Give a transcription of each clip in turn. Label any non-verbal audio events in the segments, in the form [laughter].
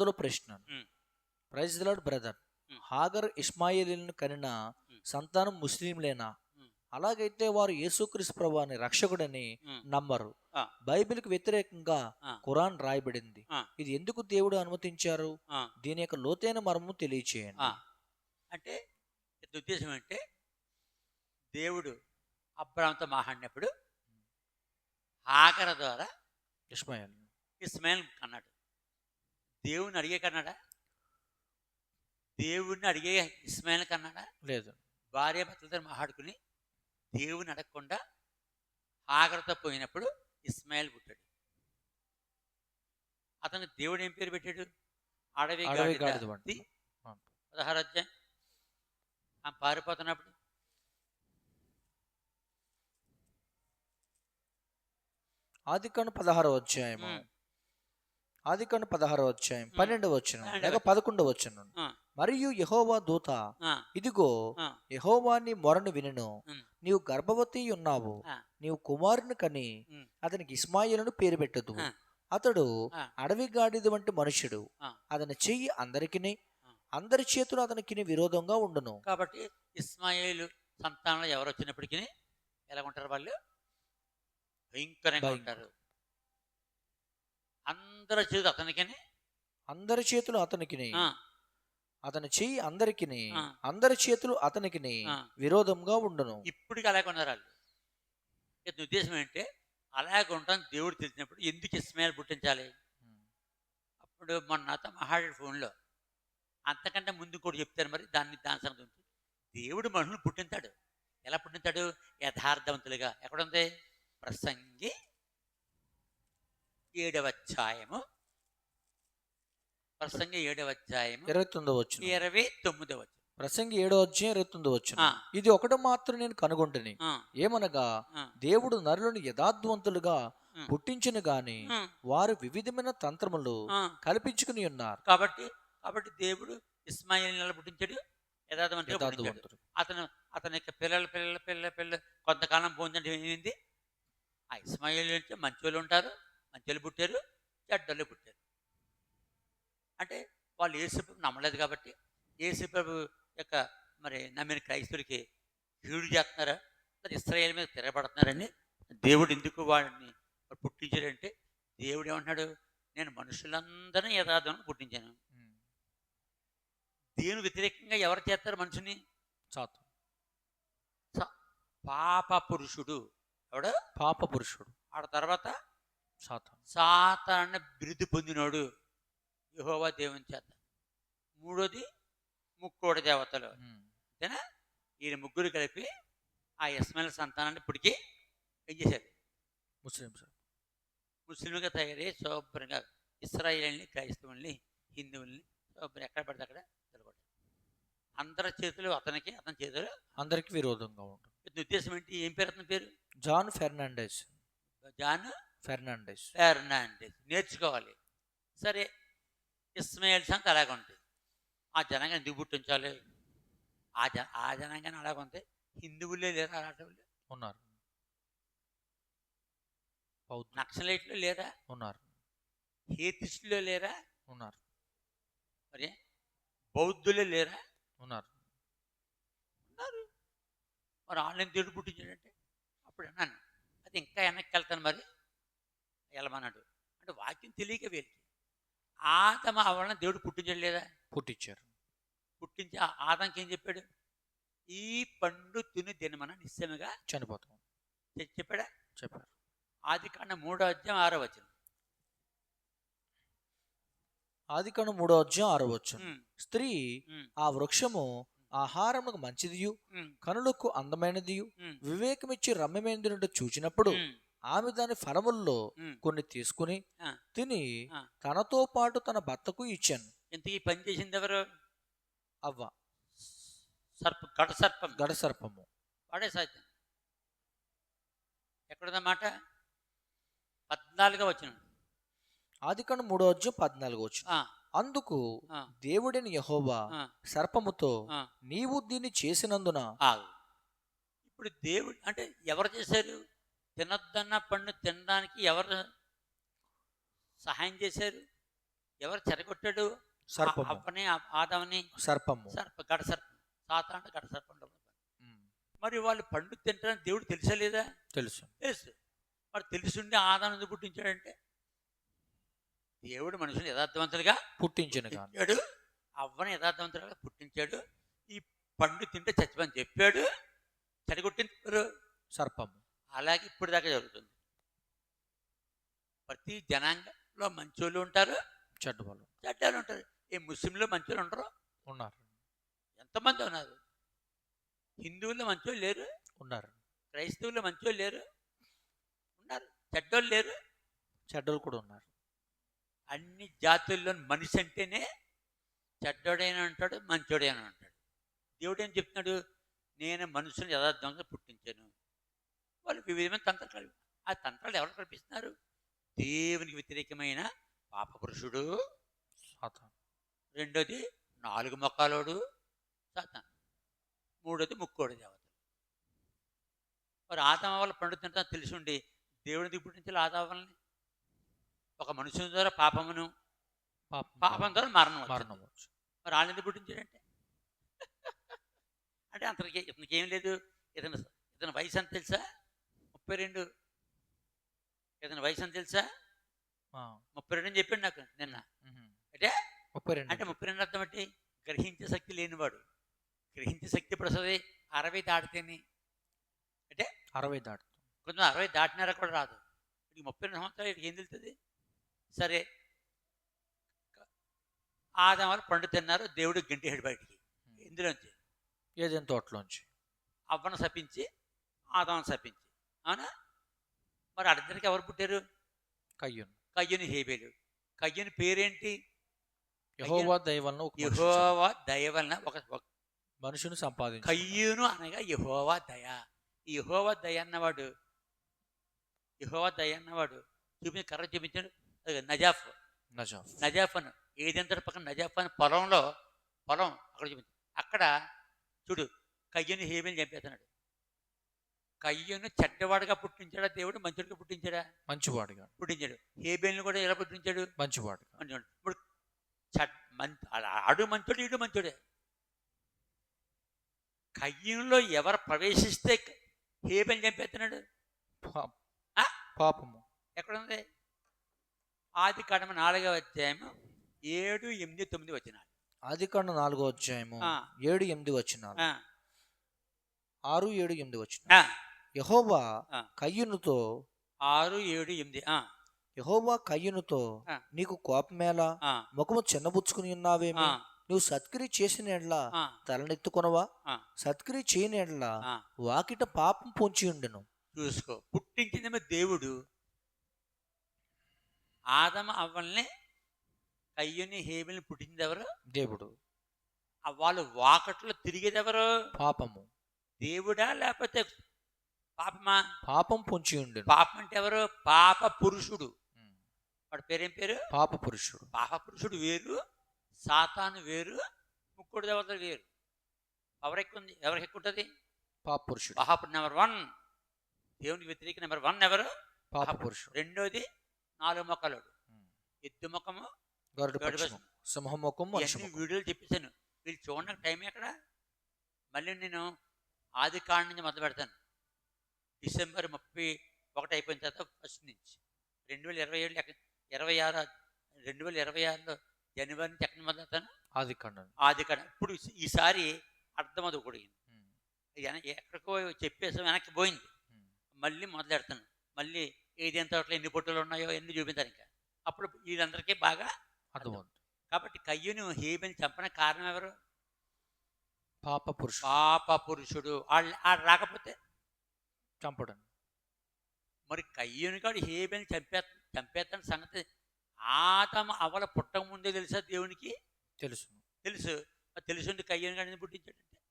అందులో ప్రశ్న. Praise Lord brother. Hagar ఇస్మాయిలీలను కనిన. సంతానం ముస్లింలేనా. అలాగైతే వారు యేసుక్రీస్తు ప్రభువాని రక్షకుడని. నమ్మరు ఆ. బైబిల్కి వ్యతిరేకంగా. ఖురాన్ రాయబడింది. ఇది ఎందుకు దేవుడు అనుమతించారు. దీని యొక్క లోతైన మర్మం తెలియచేయండి. అంటే ఉద్దేశం అంటే దేవుడు అబ్రామ్తో మాట్లాడినప్పుడు ఆఖర ద్వారా ఇస్మాయిల్ ఇస్మాయిల్ కన్నాడు దేవుని అడిగే కన్నాడా? దేవుడిని అడిగే ఇస్మాయిల్ కన్నాడా? లేదు. భార్య భర్తలతో మాట్లాడుకుని దేవుని అడగకుండా ఆఖరితో పోయినప్పుడు ఇస్మాయిల్ పుట్టాడు. అతను దేవుడు ఏం పేరు పెట్టాడు? అడవి. పదహారు అధ్యాయం. ఆ పారిపోతున్నప్పుడు ఆదికాండ పదహారవ అధ్యాయము. ఉమ్. ఆదికాండ పదహారవ అధ్యాయం పన్నెండవ వచ్చిన లేక పదకొండవ వచ్చిన. మరియు యహోవా దూత ఇదిగో యహోవా నీ మొరను వినను. నీవు గర్భవతి ఉన్నావు. నీవు కుమారుని కని. అతనికి ఇస్మాయిలను పేరు పెట్టదు. అతడు. అడవి గాడిద వంటి మనుషుడు. అతని చెయ్యి అందరికిని. అందరి చేతులు అతనికి విరోధంగా ఉండును కాబట్టి ఇస్మాయిల్ సంతానంలో ఎవరు వచ్చినప్పటికీ ఎలా ఉంటారు వాళ్ళు భయంకరంగా భయంకరం. ఉంటారు అందరూ చేదు అతనికి అందరి చేతులు అతనికిని. అతని చెయ్యి అందరికిని. ఆ. అందరి చేతులు అతనికిని. ఆ. విరోధంగా ఉండును. ఇప్పటికి అలాగే ఉన్నారు వాళ్ళు ఇతని ఉద్దేశం ఏంటంటే అలాగే ఉంటాను దేవుడు తెలిసినప్పుడు ఎందుకు ఇస్మాయిల్ పుట్టించాలి? అప్పుడు మొన్న నాతో మహాడు ఫోన్లో అంతకంటే ముందు కూడా చెప్తారు మరి దాన్ని దాని సంగతి ఉంది. దేవుడు మనుషులు పుట్టించాడు. ఎలా పుట్టించాడు? యథార్థవంతులుగా. ఎక్కడుంది? ప్రసంగి ఏడవ అధ్యాయము ప్రసంగి ఏడవ అధ్యాయము ఇరవై తొమ్మిది వచ్చిన ఇరవై తొమ్మిదవ. ప్రసంగి ఏడో అధ్యాయం ఇరవై తొమ్మిది వచ్చిన ఆ, ఇది ఒకటి మాత్రం నేను కనుగొంటిని. ఏమనగా దేవుడు నరులను యథార్థవంతులుగా. పుట్టించిన గాని వారు వివిధమైన తంత్రములు. కల్పించుకుని ఉన్నారు. కాబట్టి కాబట్టి దేవుడు ఇస్మాయిల్ పుట్టించాడు యథార్థవంతులు అతను అతని యొక్క పిల్లల పిల్లల పిల్లల పిల్లల కొంతకాలం పోయిందంటే ఆ ఇస్మాయిల్ అంటే మంచోళ్ళు ఉంటారు. మంచోళ్ళు పుట్టారు చెడ్డోళ్ళు పుట్టారు. అంటే వాళ్ళు యేసుప్రభు నమ్మలేదు కాబట్టి యేసుప్రభు యొక్క మరి నమ్మిన క్రైస్తవులకి కీడు చేస్తున్నారా? లేదా ఇస్రాయేల్ మీద తిరగబడుతున్నారని దేవుడు ఎందుకు వాడిని పుట్టించాడంటే దేవుడు ఏమంటున్నాడు నేను మనుషులందరినీ యథార్థం పుట్టించాను. దేవుని వ్యతిరేకంగా ఎవరు చేస్తారు మనుషుని సాతం పాప పురుషుడు ఎవడు? పాప పురుషుడు ఆడ తర్వాత సాతం సాతాన బిరుదు పొందినోడు యెహోవా దేవుని చేత. మూడోది ముక్కోడి దేవతలు. అంతేనా? ఈయన ముగ్గురు కలిపి ఆ ఇస్మాయిల్ సంతానాన్ని ఇప్పటికీ ఏం చేశారు? ముస్లింస్ ముస్లింలుగా తయారై శుభ్రంగా ఇస్రాయేల్ని క్రైస్తవుల్ని హిందువుల్ని శుభ్రం ఎక్కడ పడితే అక్కడ నిలబడ్డారు అందరి చేతులు అతనికి అతని చేతులు. అందరికి విరోధంగా ఉంటుంది. ఉద్దేశం ఏంటి? ఏం పేరు అతని పేరు? John Fernandes. John Fernandes. Fernandes. నేర్చుకోవాలి. సరే ఇస్మాయిల్ సంగతి అలాగ ఉంటుంది. ఆ జనంగా ఎందుకు పుట్టించాలి? ఆ జ ఆ జనంగానే అలాగ ఉంది హిందువులే లేరా? అలాంటి ఉన్నారు. నక్సలైట్లు లేరా? ఉన్నారు. హేతిస్టులో లేరా? ఉన్నారు. మరి బౌద్ధులే లేరా? ఉన్నారు. ఉన్నారు. మరి ఆన్లైన్ దేవుడు పుట్టించాడంటే? అప్పుడు అన్నాను అది ఇంకా వెనక్కి వెళ్తాను మరి. తెలియక వీళ్ళకి. ఆదమ అవలన దేవుడు పుట్టించాడు లేదా పుట్టించారు. పుట్టించి ఆదంకి ఏం చెప్పాడు? ఈ పండు తిని తినమన నిశ్చయముగా చనిపోతాం. చెప్పాడా? చెప్పారు. ఆది కాండ మూడో అధ్యాయం ఆరో వచ్చిన ఆది కను మూడో అధ్యాయం ఆరో వచ్చు స్త్రీ ఆ వృక్షము ఆహారమునకు మంచిదియు కనులకు అందమైనదియు వివేకమిచ్చి రమ్యమైనది చూచినప్పుడు ఆమె దాని ఫలముల్లో కొన్ని తీసుకుని. తిని. తనతో పాటు తన భర్తకు ఇచ్చాను. ఇంతకీ పని చేసింది ఎవరు? అవ్వ. సర్ప గడ సర్పం. గడ సర్పము. వాడే సాధ్యం ఎక్కడుందన్నమాట పద్నాలుగో వచ్చిన ఆది కను మూడో అధ్యాయం పద్నాలుగు వచ్చు అందుకు దేవుడిని యహోవా సర్పముతో నీవు దీన్ని చేసినందున ఇప్పుడు దేవుడు అంటే ఎవరు చేశారు? తినొద్దన్న పండు తినడానికి ఎవరు సహాయం చేశారు? ఎవరు చెరగొట్టాడు? అవ్వని ఆదామని సర్పము. సర్ప గడ సర్పం. సాతా అంటే గడ సర్పం మరి వాళ్ళు పండు తింటారని దేవుడు తెలుసా లేదా? తెలుసు. తెలుసు. మరి తెలుసుండి ఆదానం ఎందుకు పుట్టించాడంటే? దేవుడు మనుషులు యథార్థవంతులుగా పుట్టించాడు. అవ్వని యథార్థవంతులుగా పుట్టించాడు. ఈ పండు తింటే చచ్చిపోని చెప్పాడు. చెడగొట్టించారు సర్పము. అలాగే ఇప్పుడు దాకా జరుగుతుంది. ప్రతి జనాంగంలో మంచోళ్ళు ఉంటారు. చెడ్డ వాళ్ళు చెడ్డాలు ఉంటారు. ఈ ముస్లింలో మంచోళ్ళు ఉంటారు ఉన్నారు. ఎంతమంది ఉన్నారు? హిందువుల్లో మంచోళ్ళు లేరు. ఉన్నారు. క్రైస్తవుల్లో మంచోళ్ళు లేరు. ఉన్నారు. చెడ్డోళ్ళు లేరు. చెడ్డలు కూడా ఉన్నారు. అన్ని జాతుల్లో మనిషి అంటేనే చెడ్డోడైనా ఉంటాడు మంచోడైనా ఉంటాడు. దేవుడు ఏం చెప్తున్నాడు? నేను మనుషుని యథార్థంగా పుట్టించాను. వాళ్ళు వివిధమైన తంత్రాలు ఆ తంత్రాలు ఎవరు కల్పిస్తున్నారు? దేవునికి వ్యతిరేకమైన పాపపురుషుడు సాతాను. రెండోది నాలుగు మొక్కలోడు సాతాన్. మూడోది ముక్కోడు దేవత మరి ఆదామ వల్ల పండుతుంటా తెలిసి ఉండి దేవుడికి పుట్టించాలి ఆదామ వల్లని. ఒక మనుషుని ద్వారా పాపమును పాపం ద్వారా మరణం. మరణం మరి వాళ్ళని ఎందుకు పుట్టించాడంటే? [laughs] అంటే అతనికి ఇతనికి ఏం లేదు. ఇతను ఇతని వయసు ఎంత తెలుసా? ముప్పై రెండు. ఇతని వయసు ఎంత తెలుసా? ముప్పై రెండు అని చెప్పాడు నాకు నిన్న. అంటే? ముప్పై రెండు. అంటే ముప్పై రెండు అర్థం బట్టి గ్రహించే శక్తి లేనివాడు. గ్రహించే శక్తి వస్తుంది? అరవై దాటితేని. అరవై దాటుతుంది కొంచెం అరవై దాటినారా కూడా రాదు. ఈ ముప్పై రెండు సంవత్సరాలు వీడికి ఏం తెలుస్తుంది? సరే. ఆదాం వాళ్ళు పండు తిన్నారు దేవుడు గంటేడు బయటికి. ఇందులోంచి ఏదైనా తోటలోంచి. అవ్వను శపించి ఆదాం శపించి. అవునా? మరి అడిద్దరికి ఎవరు పుట్టారు? కయ్యూను. కయ్యని హేబేలు. కయ్యని పేరేంటి? యహోవా దయ వలన ఒక మనిషి యహోవా దయ వలన ఒక మనుషుని సంపాదించు. కయ్యూను అనగా యహోవా దయ. ఈ యహోవా దయ అన్నవాడు. యహోవా దయ అన్నవాడు. చూపించి కర్ర చూపించాడు. Najaf Najaf. నజాఫ్. అని ఏదంతటి పక్కన నజాఫ్ అని పొలంలో పొలం అక్కడ చూపించి అక్కడ చూడు కయ్యను హేబేలు చంపేస్తున్నాడు. కయ్యను చెడ్డవాడుగా పుట్టించాడా? దేవుడు మంచుడిగా పుట్టించాడా? మంచివాడుగా. పుట్టించాడు. హేబేల్ని కూడా ఎలా పుట్టించాడు? మంచివాడుగా. మంచివాడు ఇప్పుడు ఆడు మంచోడు ఈడు మంచోడే. కయ్యంలో ఎవరు ప్రవేశిస్తే హేబెల్ చంపేస్తున్నాడు? పాపము. ఎక్కడ ఉంది ఆది కడమ నాలుగవ అధ్యాయము ఏడు ఎనిమిది తొమ్మిది వచ్చినాడు ఆది కాండ నాలుగో అధ్యాయము. ఏడు ఎనిమిది వచ్చిన ఆరు ఏడు ఎనిమిది వచ్చిన యహోవా. కయ్యునుతో ఆరు ఏడు ఎనిమిది ఆ, యహోవా కయ్యునుతో. నీకు కోపమేలా? ముఖము చిన్నబుచ్చుకుని ఉన్నావేమి? నువ్వు సత్క్రియ చేసిన ఎడ్లా తలనెత్తుకొనవా. సత్క్రియ చేయని ఎడ్లా. వాకిట పాపం పొంచి ఉండెను. చూసుకో పుట్టించిందేమో దేవుడు. ఆదమ అవ్వల్ని కయ్యుని హేబెల్ని పుట్టింది ఎవరు దేవుడు వాళ్ళు వాకట్లో తిరిగేది ఎవరు పాపము. దేవుడా లేకపోతే పాపమా? పాపం పొంచి ఉండెను. పాపం అంటే ఎవరు? పాప పురుషుడు. వాడి పేరేం పేరు? పాప పురుషుడు. పాప పురుషుడు వేరు సాతాను వేరు ముక్కుడు దేవతలు వేరు. ఎవరు ఎక్కువ ఉంది ఎవరికి ఎక్కువ ఉంటుంది పాప పురుషుడు. పాప నెంబర్ వన్. దేవునికి వ్యతిరేక నెంబర్ వన్ ఎవరు? పాప. పురుషుడు. రెండోది నాలుగు మొక్కలోడు. ఉమ్. ఎద్దు ముఖము గరుడ గరుడ పక్షము సింహముఖం మనిషి ఇవన్నీ ముఖం వీడియోలు చెప్పేశాను. వీళ్ళు చూడడానికి టైం ఎక్కడ మళ్ళీ నేను ఆది కాండ నుంచి మొదలు పెడతాను. డిసెంబర్ ముప్పై ఒకటి అయిపోయిన తర్వాత ఫస్ట్ నుంచి. రెండు వేల ఇరవై ఏడు ఇరవై ఆరు రెండు వేల ఇరవై ఆరులో జనవరి నుంచి ఎక్కడ మొదలు పెడతాను ఆది కాండ ఆది కాండ ఇప్పుడు ఈసారి అర్థమవుతుంది కూడా ఎక్కడికో చెప్పేసాం వెనక్కి పోయింది. మళ్ళీ మొదలు పెడతాను మళ్ళీ ఏదేం తోటలో ఎన్ని పొట్టులు ఉన్నాయో ఎన్ని చూపించాను ఇంకా. అప్పుడు వీళ్ళందరికీ బాగా అర్థమవుతుంది. కాబట్టి కయ్యూని హేబెని చంపడానికి కారణం ఎవరు? పాప పురుషుడు పాప పురుషుడు వాళ్ళు ఆడు రాకపోతే చంపడం మరి కయ్యూని కాడు హేబెని చంపే చంపేస్తాను సంగతి ఆతమ అవల పుట్టక ముందే తెలుసా దేవునికి? తెలుసు. తెలుసు. మరి తెలుసుండి కయ్యూని కాడిని పుట్టించాడంటే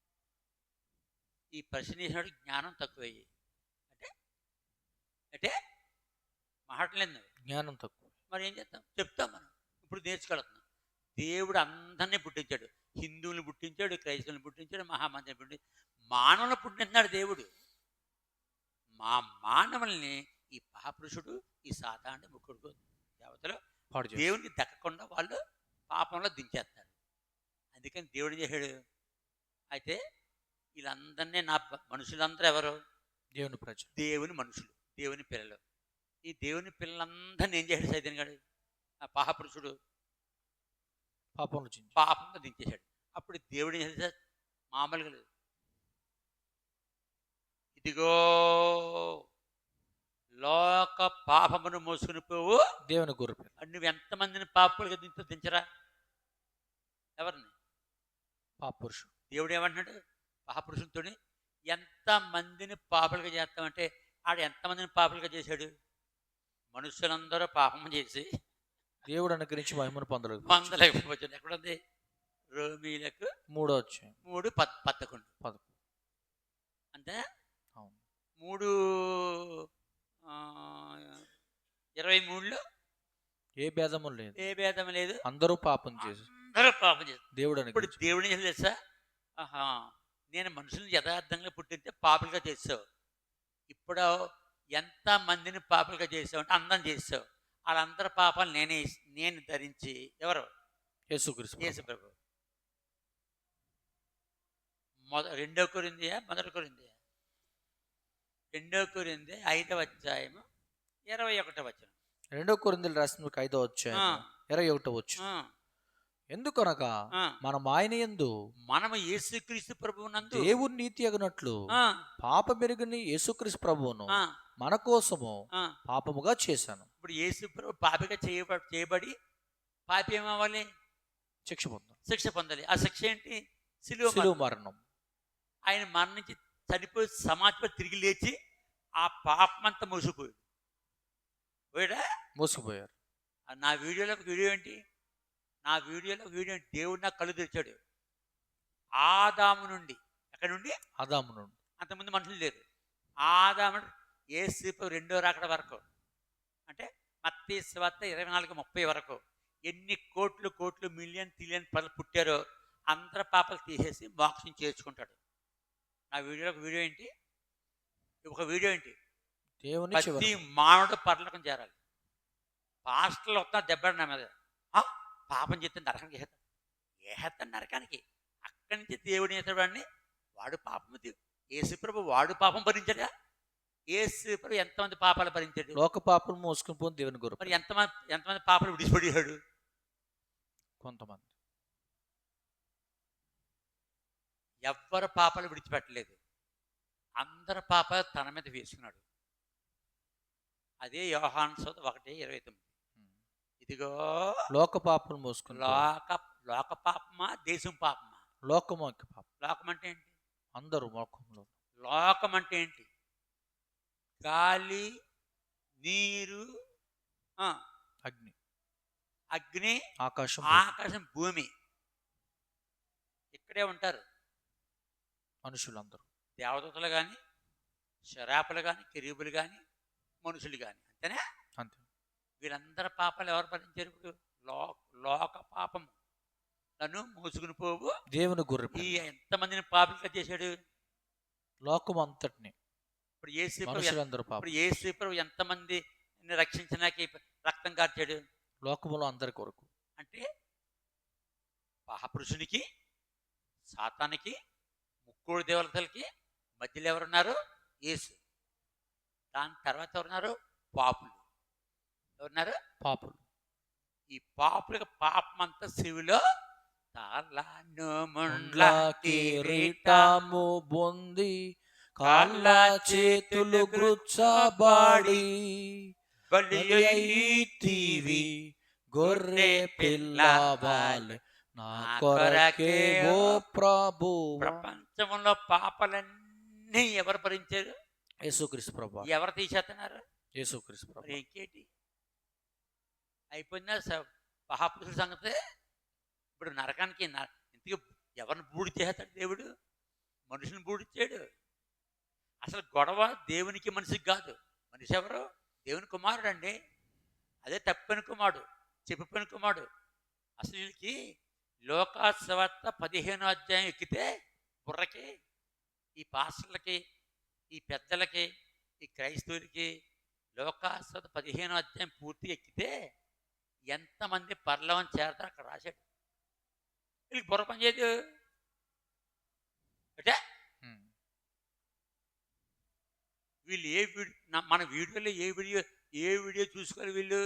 ఈ ప్రశ్న చేసినాడు జ్ఞానం తక్కువయ్యి అంటే అంటే మాట్లాడలేదు జ్ఞానం తక్కువ. మరి ఏం చేస్తాం? చెప్తాం మనం. ఇప్పుడు నేర్చుకెళ్తున్నాం దేవుడు అందరినీ పుట్టించాడు. హిందువుని పుట్టించాడు క్రైస్తవుని పుట్టించాడు మహామంత్రిని పుట్టించాడు. మానవులను పుట్టిస్తున్నాడు దేవుడు. మా మానవుల్ని ఈ మహాపురుషుడు ఈ సాతాండ ముక్కుడు దేవతలు. దేవునికి దక్కకుండా వాళ్ళు పాపంలో దించేస్తారు. అందుకని దేవుడు చేశాడు? అయితే వీళ్ళందరినీ నా మనుషులందరూ ఎవరు? దేవుని ప్రజలు. దేవుని మనుషులు దేవుని పిల్లలు. ఈ దేవుని పిల్లలందరినీ ఏం చేశాడు సైతన్ గారు? ఆ పాపపురుషుడు పాపంలో పాపంలో దించేశాడు. అప్పుడు దేవుడు ఏం చేశాడు? మామూలుగా లేదు ఇదిగో లోక పాపమును మోసుకుని పోవు. దేవుని పిల్ల నువ్వు ఎంతమందిని పాపులుగా దించు దించరా? ఎవరిని? పాప పురుషుడు దేవుడు ఏమంటున్నాడు? మహాపురుషునితో ఎంత మందిని పాపలుగా చేస్తామంటే ఆడ ఎంతమందిని పాపలుగా చేశాడు? మనుషులందరూ పాపం చేసి దేవుడు అనుగ్రహించి మహిమను పొందలేదు పొందలేకపోతుంది ఎక్కడుంది? రోమీలకు మూడో వచ్చాయి మూడు పద్ పదకొండు. పదకొండు. అంతే అవును మూడు ఇరవై మూడులో ఏ భేదము లేదు. ఏ భేదం లేదు. అందరూ పాపం చేసి అందరూ పాపం చేస్తారు దేవుడు ఇప్పుడు ఏం తెలుసా? ఆహా నేను మనుషుల్ని యథార్థంగా పుట్టింటే పాపులుగా చేసావు ఇప్పుడు ఎంత మందిని పాపులుగా చేసావు అంటే అందం చేసావు వాళ్ళందరి పాపాలు నేనే నేను ధరించి ఎవరు? యేసుక్రీస్తు యేసు ప్రభు. మొద రెండో కొరిందియా? మొదటి కొరిందియా? రెండో కొరింది ఐదవ అధ్యాయము ఇరవై ఒకటో వచనం. రెండో కొరిందలు రాసిన ఐదో వచ్చాయి ఆ, ఇరవై ఒకటో వచ్చు ఎందుకనగా. మనం ఆయన యందు మనము యేసుక్రీస్తు ప్రభువు నందు దేవుని నీతి అగినట్లు పాప మెరుగుని యేసుక్రీస్తు ప్రభువును మన కోసము. పాపముగా చేశాను. ఇప్పుడు యేసు ప్రభు పాపిగా చేయబడి చేయబడి పాపి ఏమవ్వాలి? శిక్ష పొందాను శిక్ష పొందాలి. ఆ శిక్ష ఏంటి? సిలువ. మరణం. ఆయన మరణించి చనిపోయి సమాజంలో తిరిగి లేచి ఆ పాపమంతా మోసిపోయాడు. పోయాడా? మోసుకుపోయారు నా వీడియోలో ఒక వీడియో ఏంటి? నా వీడియోలో ఒక వీడియో? దేవుడు నాకు కళ్ళు తెరిచాడు. ఆదాము నుండి. ఎక్కడి నుండి? ఆదాము నుండి. అంతమంది మనుషులు లేరు. ఆదాము ఏసేపు రెండో రాకడ వరకు. అంటే మత్తి స్వార్త ఇరవై నాలుగు ముప్పై వరకు. ఎన్ని కోట్లు కోట్లు మిలియన్ ట్రిలియన్ పనులు పుట్టారో అందరి పాపలు తీసేసి మోక్షం చేర్చుకుంటాడు. నా వీడియోలో ఒక వీడియో ఏంటి? ఒక వీడియో ఏంటి? దేవుని ప్రతి మానవుడు పర్లకం చేరాలి. పాస్టర్లు వస్తున్నా దెబ్బడు నా మీద. ఆ, పాపం చేస్తే నరకం చేస్తాడు ఏహేస్తాడు నరకానికి. అక్కడి నుంచి దేవుడు చేసేవాడిని వాడు పాపం ఏసుప్రభు వాడు పాపం భరించాడా? ఏసుప్రభు ఎంతమంది పాపాలు భరించాడు? లోక పాపలు మోసుకుని పోని దేవుని గొర్రె. మరి ఎంతమంది ఎంతమంది పాపాలు విడిచిపడియాడు కొంతమంది. ఎవ్వరు పాపాలు విడిచిపెట్టలేదు. అందరి పాపాలు తన మీద వేసుకున్నాడు. అదే యోహాన్ సోద ఒకటి ఇరవై తొమ్మిది. ఇదిగో లోక పాపలు మోసుకుని. లోక లోక పాపమా దేశం పాపమా? లోకము యొక్క పాపం. లోకం అంటే ఏంటి అందరూ లోకంలో. లోకం అంటే ఏంటి గాలి నీరు ఆ, అగ్ని. అగ్ని ఆకాశం ఆకాశం భూమి. ఇక్కడే ఉంటారు. మనుషులందరూ. దేవదూతలు కానీ శరాపులు కానీ కిరీబులు కానీ మనుషులు కానీ అంతేనా? అంతే. వీళ్ళందరి పాపాలు ఎవరు భరించారు ఇప్పుడు? లో లోక పాపము. నన్ను మోసుకుని పోవు. దేవుని గొర్రె ఈ. ఎంతమందిని పాపలుగా చేశాడు? లోకం అంతటిని ఇప్పుడు ఏ శ్రీప్రభు మనుషులందరూ పాపం. ఇప్పుడు ఏ శ్రీప్రభు ఎంతమంది రక్షించడానికి రక్తం కార్చాడు? లోకములో అందరి కొరకు. అంటే మహాపురుషునికి సాతానికి ముక్కోడు దేవతలకి మధ్యలో ఎవరున్నారు? యేసు. దాని తర్వాత ఎవరున్నారు? పాపులు. ఎవరున్నారు? పాపులు. ఈ పాపులకు పాపం అంతా శివులో తాళాను ముండ్ల కిరీటము బొంది కాళ్ళ చేతులు గృచ్చబాడి తీవి గొర్రె పిల్లవాలే నా కొరకే ఓ ప్రభు. ప్రపంచంలో పాపలన్నీ ఎవరు భరించారు? యేసుక్రీస్తు ప్రభు. ఎవరు తీసేస్తున్నారు యేసుక్రీస్తు ప్రభు. ఇంకేంటి? అయిపోయిందా స- మహాపురుషుల సంగతి? ఇప్పుడు నరకానికి ఇంతకీ ఎవరిని బూడి చేస్తాడు దేవుడు? మనుషుని బూడిచ్చాడు అసలు గొడవ దేవునికి మనిషికి కాదు. మనిషి ఎవరు? దేవుని కుమారుడు అండి అదే తప్పిన కుమారుడు చెప్పిపోయిన కుమారుడు. అసలు వీళ్ళకి లోకాసవార్త పదిహేను అధ్యాయం ఎక్కితే బుర్రకి ఈ పాస్టర్లకి ఈ పెద్దలకి ఈ క్రైస్తవులకి లోకాస్వత పదిహేను అధ్యాయం పూర్తి ఎక్కితే ఎంతమంది పర్లవం చేరతారు అక్కడ రాశాడు. వీళ్ళకి బుర్ర పని చేయదు. అంటే. వీళ్ళు ఏ వీడియో మన వీడియోలో ఏ వీడియో ఏ వీడియో చూసుకోవాలి వీళ్ళు?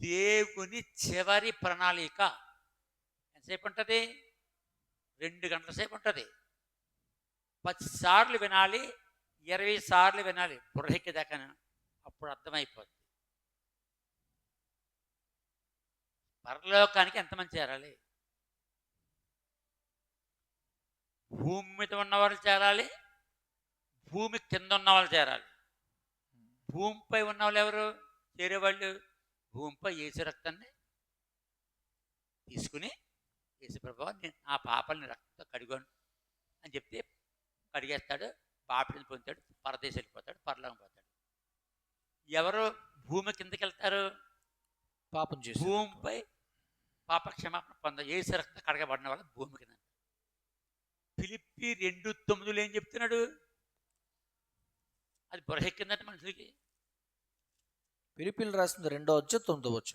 దేవుని చివరి ప్రణాళిక. ఎంతసేపు ఉంటుంది రెండు గంటల సేపు ఉంటుంది పది సార్లు వినాలి ఇరవై సార్లు వినాలి బుర్రెక్కేదాకా అప్పుడు అర్థమైపోద్ది. పరలోకానికి ఎంతమంది చేరాలి? భూమి మీద ఉన్నవాళ్ళు చేరాలి భూమి కింద ఉన్న వాళ్ళు చేరాలి. భూమిపై ఉన్న వాళ్ళు ఎవరు? చేరేవాళ్ళు? భూమిపై ఏసు రక్తాన్ని తీసుకుని ఏసు ప్రభావ నేను ఆ పాపల్ని రక్తంతో కడిగాను అని చెప్తే కడిగేస్తాడు పాపిడిని పొందుతాడు పరదేశం వెళ్ళిపోతాడు పరలోకం పోతాడు. ఎవరు భూమి కిందకి వెళ్తారు? పాపం చేసి భూమిపై పాప క్షమాపణ పొంద ఏసు రక్తం కడగబడిన వాళ్ళు భూమి కింద ఫిలిప్పి రెండు తొమ్మిదిలో ఏం చెప్తున్నాడు? అది బురహెక్కిందంటే మనుషులకి పిలిపిలు రాసిన రెండో వచ్చి తొమ్మిదో వచ్చు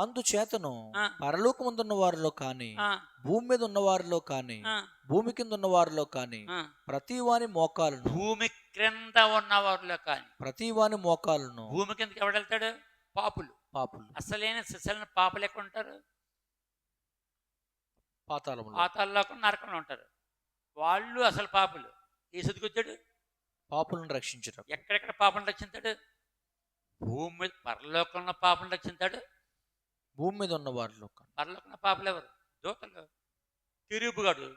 అందుచేతను. పరలోకముందున్న వారిలో కాని భూమి మీద ఉన్న వారిలో కాని భూమి కింద ఉన్న వారిలో కాని. ప్రతి వాని మోకాలను భూమి క్రింద ఉన్న వారిలో కానీ. ప్రతి వాని మోకాలను భూమి కిందకి ఎవడు వెళ్తాడు? పాపులు. పాపులు. అసలైన సిసలైన పాపులు ఎక్కడ ఉంటారు? పాతాళములు. పాతాల్లో నరకంలో ఉంటారు. వాళ్ళు అసలు పాపులు. ఏ వచ్చాడు పాపులను రక్షించడం ఎక్కడెక్కడ పాపం రక్షించాడు? భూమి మీద పరలోకంలో పాపం రక్షించాడు? భూమి మీద ఉన్న వారిలో కాని. పరలోకంలో పాపలు ఎవరు? దూతలు తిరుగుగాడు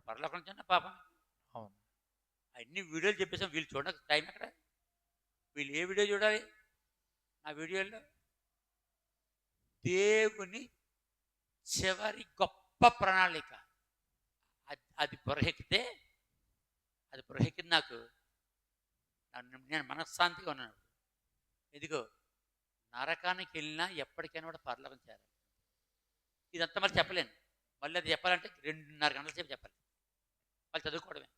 పరలోకం చిన్న పాపం. అవును. అన్ని వీడియోలు చెప్పేసాం వీళ్ళు చూడక టైం ఎక్కడ? వీళ్ళు ఏ వీడియో చూడాలి? ఆ వీడియోలో దేవుని చివరి గొప్ప ప్రణాళిక. అది అది పొరహెక్కితే అది పొరహెక్కింది నాకు. నేను మనశ్శాంతిగా ఉన్నాను. ఇదిగో నరకానికి వెళ్ళినా ఎప్పటికైనా కూడా పరలోకం చేరాలి. ఇదంతా మరి చెప్పలేను. మళ్ళీ అది చెప్పాలంటే రెండున్నర గంటల సేపు చెప్పాలి. వాళ్ళు చదువుకోవడమే.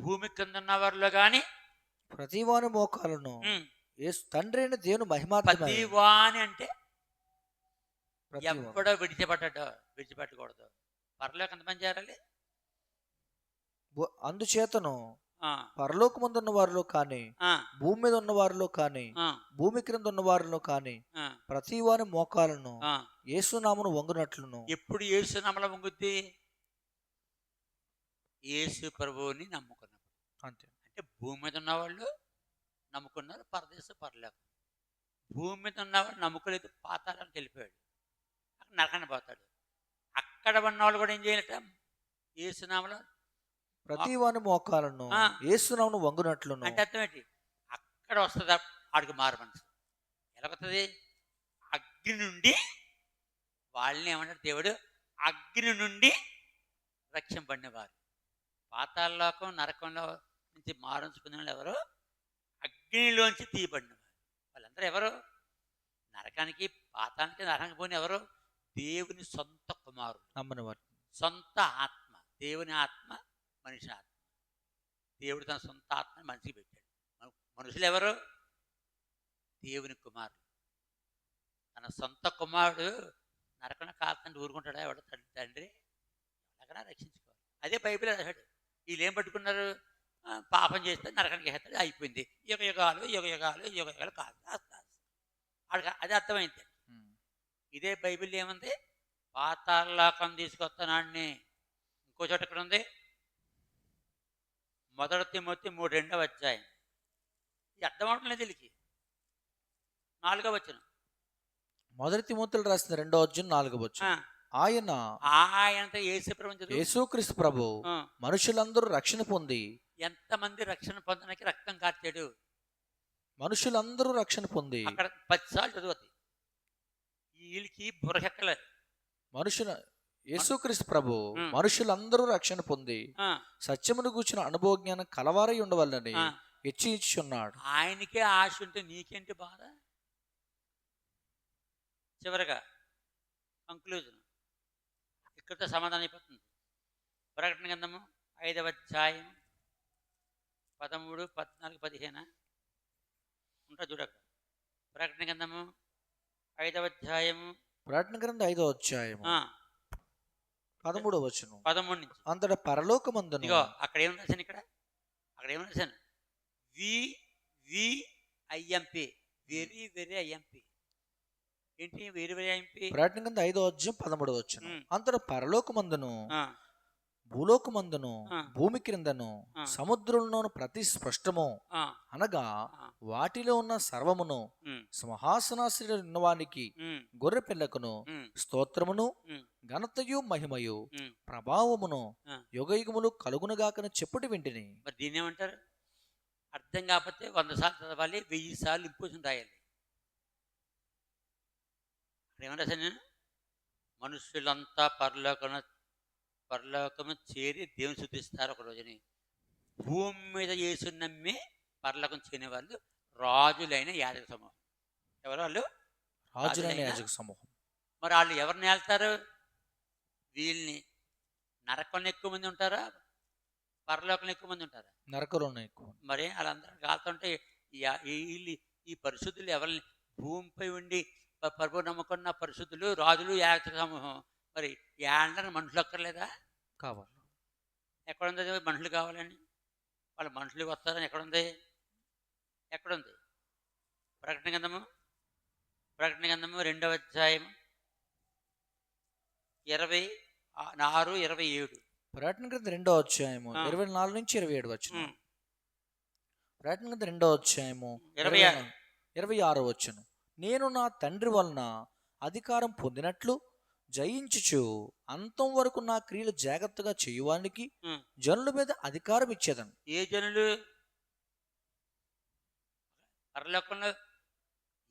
భూమి కింద ఉన్న వారిలో కానీ ప్రతి వాని మోకాలను తండ్రి అయిన దేవుని మహిమాత్మై ప్రతి వాని అంటే. ఎప్పుడో విడిచిపెట్టడో విడిచిపెట్టకూడదు. పరలోకి ఎంతమంది చేరాలి. అందుచేతను పరలోకముందున్న వారిలో కాని భూమి మీద ఉన్న వారిలో కాని భూమి క్రింద ఉన్న వారిలో కాని ప్రతి వాని మోకాలను ఆ. యేసునామును వంగునట్లును. ఎప్పుడు ఏసు నమ్మల వంగుద్ది? యేసు ప్రభువుని నమ్ముకున్నప్పుడు. అంతే. అంటే భూమి మీద ఉన్నవాళ్ళు నమ్ముకున్నారు పరదేశ పరలోకం భూమి మీద ఉన్నవాడు నమ్ముకోలేదు వెళ్ళిపోయాడు. అక్కడ నరకాన్ని పోతాడు. అక్కడ ఉన్నవాళ్ళు కూడా ఏం చేయాలట? ఏసునామలో ప్రతి వాని మోకాలను ఆ. యేసునామును వంగునట్లును. అంటే అర్థం ఏంటి అక్కడ వస్తుందా ఆడికి మారు మనసు. ఎలా వస్తుంది అగ్ని నుండి వాళ్ళని ఏమన్నాడు దేవుడు అగ్ని నుండి రక్షింపడినవారు పాతాళలోకం నరకంలో నుంచి మారించుకున్న వాళ్ళు ఎవరు? అగ్నిలోంచి తీయబడినవారు. వాళ్ళందరూ ఎవరు? నరకానికి పాతానికి నరకానికి పోయిన ఎవరు? దేవుని సొంత కుమారుడు నమ్మని వారు సొంత ఆత్మ. దేవుని ఆత్మ మనిషి ఆత్మ. దేవుడు తన సొంత ఆత్మని మనిషికి పెట్టాడు. మన- మనుషులు ఎవరు దేవుని కుమారుడు తన సొంత కుమారుడు నరకన కాల్తండి ఊరుకుంటాడా ఎవడ తండ్రి తండ్రి? ఎలాగైనా రక్షించుకోవాలి. అదే బైబిల్ రాశాడు. వీళ్ళు ఏం పట్టుకున్నారు? పాపం చేస్తే నరకానికి వేస్తాడు అయిపోయింది. యుగ యుగాలు యుగ యుగాలు యుగ యుగాలు కాదు ఆడికి అది అర్థమైంది. ఇదే బైబిల్ ఏముంది? పాతాళలోకం తీసుకొస్తున్నాడిని ఇంకో చోట ఎక్కడ ఉంది మొదటి తిమ్మొత్తి మూడు రెండవ అధ్యాయం. ఇది అర్థం లేదు వీళ్ళకి. నాలుగవ వచ్చిన మొదటి తిమోతులు రాసిన రెండో అధ్యాయం నాలుగో వచ్చు ఆయన ఆయనంత ప్రపంచం యేసుక్రీస్తు ప్రభు మనుషులందరూ రక్షణ పొంది ఎంతమంది రక్షణ పొందడానికి రక్తం కార్చాడు? మనుషులందరూ రక్షణ పొంది అక్కడ పదిసార్లు చదువుతాయి వీళ్ళకి బుర్రకెక్కలేదు మనుషుల యేసుక్రీస్తు ప్రభు. మనుషులందరూ రక్షణ పొంది సత్యమును కూర్చున్న అనుభవ జ్ఞానం కలవారై ఉండవాలని. హెచ్చించున్నాడు ఆయనకే ఆశ ఉంటే నీకేంటి బాధ? చివరగా కంక్లూజన్ ఇక్కడితో సమాధానం అయిపోతుంది. ప్రకటన గ్రంథము ఐదవ అధ్యాయం పదమూడు పద్నాలుగు పదిహేను. ఉంటా చూడక ప్రకటన గ్రంథము ఐదవ అధ్యాయము ప్రకటన గ్రంథం ఐదో అధ్యాయము. ఆ, పదమూడవ వచనం. పదమూడు నుంచి. అంతట పరలోకమందును. ఇదిగో అక్కడ ఏం రాశాను ఇక్కడ? అక్కడ ఏం రాశాను? V V IMP very very IMP ఏంటి? వెరీ వెరీ ఐఎంపి ప్రకటన గ్రంథం ఐదో అధ్యాయం పదమూడవ వచనం. ఉమ్. అంతట పరలోకమందును. భూలోకమందును. భూమి క్రిందను. సముద్రంలోను ప్రతి స్పష్టము అనగా వాటిలో ఉన్న సర్వమును సింహాసనాశ్రయ ఉన్నవానికి గొర్రె పిల్లకును స్తోత్రమును ఘనతయు మహిమయు ప్రభావమును. యుగయుగములు కలుగునుగాకని చెప్పుటి వింటిని. మరి దీన్ని ఏమంటారు అర్థం కాకపోతే వంద సార్లు చదవాలి వెయ్యి సార్లు ఇంపోజిషన్ రాయాలి. నేను? మనుషులంతా పరలోకన పరలోకము చేరి దేవుని శుద్ధిస్తారు ఒక రోజుని. భూమి మీద యేసు నమ్మి పరలోకం చేయని వాళ్ళు రాజులైన యాజక సమూహం. ఎవరు వాళ్ళు? రాజులైన యాజక సమూహం. మరి వాళ్ళు ఎవరిని వెళ్తారు వీళ్ళని నరకంలో ఎక్కువ మంది ఉంటారా? పరలోకంలో ఎక్కువ మంది ఉంటారా? నరకలోనే ఎక్కువ మరి వాళ్ళందరూ కాలుతుంటే వీళ్ళు ఈ పరిశుద్ధులు ఎవరిని? భూమిపై ఉండి ప- ప్రభు నమ్ముకున్న పరిశుద్ధులు రాజులు యాజక సమూహం. మరి యాండని మనుషులు అక్కర్లేదా కావాలి. ఎక్కడుంది? అది మనుషులు కావాలని. వాళ్ళు మనుషులు వస్తారని ఎక్కడుంది? ఎక్కడుంది? ప్రకటన గంధము ప్రకటన గంధము రెండవ అధ్యాయం ఇరవై ఆరు ఇరవై ఏడు. ప్రకటన గ్రంథం రెండో అధ్యాయము. ఇరవై నాలుగు నుంచి ఇరవై ఏడు వచ్చిన ప్రకటన గ్రంథం రెండో అధ్యాయము. ఇరవై ఇరవై ఆరో వచ్చును నేను నా తండ్రి వలన అధికారం పొందినట్లు జయించుచు అంతం వరకు నా క్రియలు జాగ్రత్తగా చేయువానికి. జనుల మీద అధికారం ఇచ్చేదను. ఏ జనులు? పరలోకంలో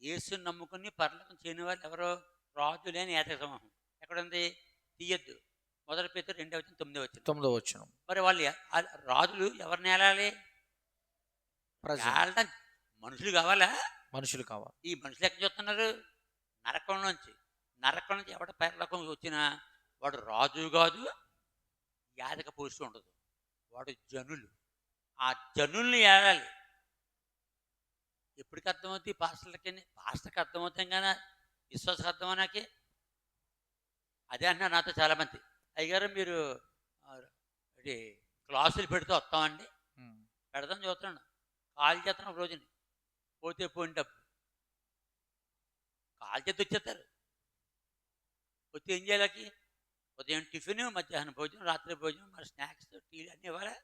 యేసు నమ్ముకుని పరలోకం చేయని వాళ్ళు ఎవరో? రాజు లేని ఏత సమూహం ఎక్కడుంది? తీయద్దు. మొదటి పేరు రెండవ వచ్చిన తొమ్మిది వచ్చింది తొమ్మిదో వచ్చును మరి వాళ్ళు రాజులు ఎవరిని ఏలాలి? మనుషులు కావాలా? మనుషులు కావాలి. ఈ మనుషులు ఎక్కడ చూస్తున్నారు? నరకం నుంచి. నరకం నుంచి ఎవడ పరలోకం వచ్చినా వాడు రాజు కాదు యాదక పోస్తూ ఉండదు. వాడు జనులు. ఆ జనుల్ని ఏలాలి? ఎప్పటికి అర్థమవుతుంది పాస్టర్లకి? పాస్టర్కి అర్థమవుతాం కానీ విశ్వాసకి అర్థమవునాకి అదే అంటున్నారు నాతో చాలామంది. అయ్యగారు మీరు ఇది క్లాసులు పెడితే వస్తామండి. పెడదాం చూస్తున్నాను. కాల్ చేస్తున్నాం ఒక రోజుని. పోతే పోయిన డబ్బు. కాల్ చేతి వచ్చేస్తారు. వచ్చి ఏం చేయాలకి ఉదయం టిఫిన్ మధ్యాహ్నం భోజనం రాత్రి భోజనం మరి స్నాక్స్ టీ అన్నీ ఇవ్వాలా?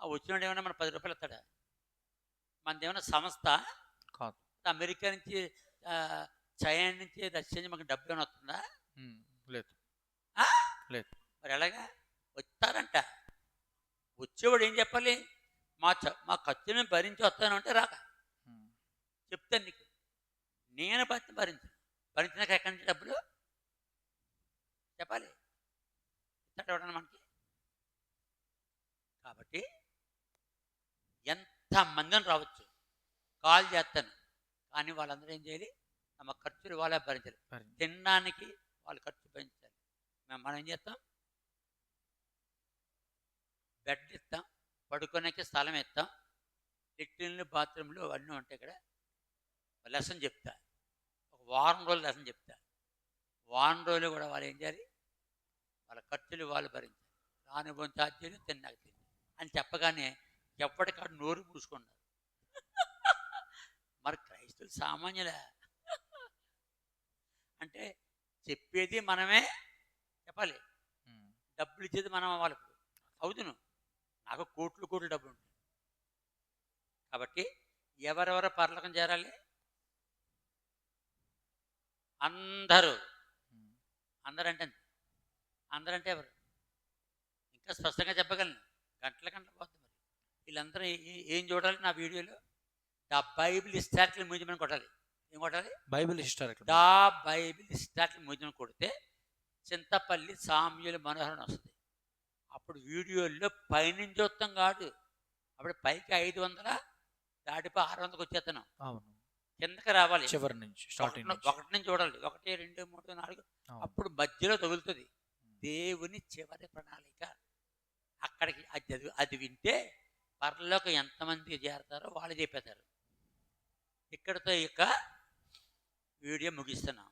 ఆ వచ్చినోడు ఏమన్నా మన పది రూపాయలు ఇస్తాడా? మనది ఏమన్నా సంస్థ? కాదు. అమెరికా నుంచి చైనా నుంచి రష్యా నుంచి మనకు డబ్బు ఏమైనా వస్తుందా. లేదు? లేదు. మరి ఎలాగా? వస్తారంట. వచ్చేవాడు ఏం చెప్పాలి? మా చ మా ఖర్చుని భరించి వస్తానంటే రాక. ఉమ్. చెప్తాను నీకు. నేను భరించను. భరించినాక ఎక్కడి నుంచి డబ్బులు? చెప్పాలి? ఇస్తాడు ఎవడన్నా మనకి? కాబట్టి ఎంత మందిని రావచ్చు? కాల్ చేస్తాను. కానీ వాళ్ళందరూ ఏం చేయాలి? తమ ఖర్చులు వాళ్ళే భరించాలి. తినడానికి వాళ్ళు ఖర్చు పెంచాలి మేము మనం ఏం చేస్తాం? బెడ్ ఇస్తాం. పడుకోడానికి స్థలం ఇస్తాం. లెట్రిన్లు బాత్రూమ్లు అన్నీ ఉంటాయి ఇక్కడ. లెసన్ చెప్తా. ఒక వారం రోజులు లెసన్ చెప్తా. వారం రోజులు కూడా వాళ్ళు ఏం చేయాలి? వాళ్ళ ఖర్చులు వాళ్ళు భరించాలి అనుభవం ఛార్జీలు తిన్నాక తిని అని చెప్పగానే ఎప్పటికాడు నోరు పూసుకున్నారు మరి క్రైస్తువులు సామాన్యులే? అంటే చెప్పేది మనమే చెప్పాలి. డబ్బులు ఇచ్చేది మనం ఇప్పుడు. అవుతును నాకు కోట్లు కోట్లు డబ్బులు ఉంటాయి. కాబట్టి ఎవరెవరు పరలోకం చేరాలి? అందరూ. అందరంటే అందరంటే ఎవరు? ఇంకా స్పష్టంగా చెప్పగలను. గంటల గంటల పోతుంది మరి. వీళ్ళందరూ ఏ- చూడాలి నా వీడియోలో? ద బైబిల్ హిస్టారికల్ మ్యూజియం అని కొట్టాలి. ఏం కొట్టాలి? Bible historical. The Bible historical museum కొడితే చింతపల్లి సామ్యుల మనోహరణ వస్తుంది. అప్పుడు వీడియోల్లో పైనుంచి చూస్తాం కాదు. అప్పుడు పైకి ఐదు వందల దాటిపై ఆరు వందలకు వచ్చేస్తాను అవును. కిందకి రావాలి. చివరి నుంచి స్టార్టింగ్ ఒకటి నుంచి. చూడాలి. ఒకటి రెండు మూడు నాలుగు. అప్పుడు మధ్యలో తగులుతుంది. దేవుని చివరి ప్రణాళిక. అక్కడికి అది అది వింటే పరలోకి ఎంతమంది చేరతారో వాళ్ళు చెప్పేశారు. ఇక్కడితో ఇక వీడియో ముగిస్తున్నాం.